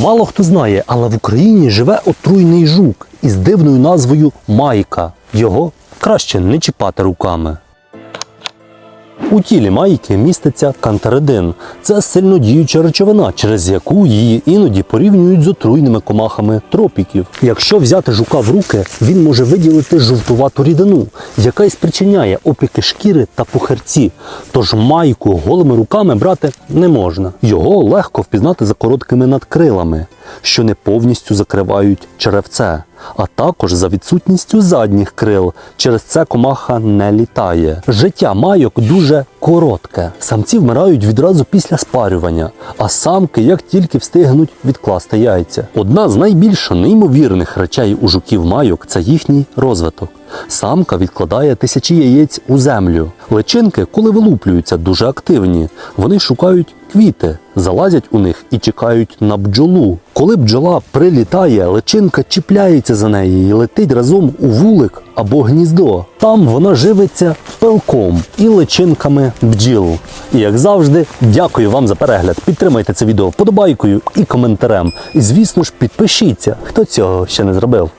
Мало хто знає, але в Україні живе отруйний жук із дивною назвою Майка. Його краще не чіпати руками. У тілі майки міститься кантеридин. Це сильнодіюча речовина, через яку її іноді порівнюють з отруйними комахами тропіків. Якщо взяти жука в руки, він може виділити жовтувату рідину, яка й спричиняє опіки шкіри та пухарці. Тож майку голими руками брати не можна. Його легко впізнати за короткими надкрилами, що не повністю закривають черевце, а також за відсутністю задніх крил. Через це комаха не літає. Життя майок дуже коротке. Самці вмирають відразу після спарювання, а самки як тільки встигнуть відкласти яйця. Одна з найбільш неймовірних речей у жуків майок це їхній розвиток. Самка відкладає тисячі яєць у землю. Личинки, коли вилуплюються, дуже активні. Вони шукають квіти, залазять у них і чекають на бджолу. Коли бджола прилітає, личинка чіпляється за неї і летить разом у вулик або гніздо. Там вона живиться пилком і личинками бджіл. І як завжди, дякую вам за перегляд. Підтримайте це відео вподобайкою і коментарем. І звісно ж, підпишіться, хто цього ще не зробив.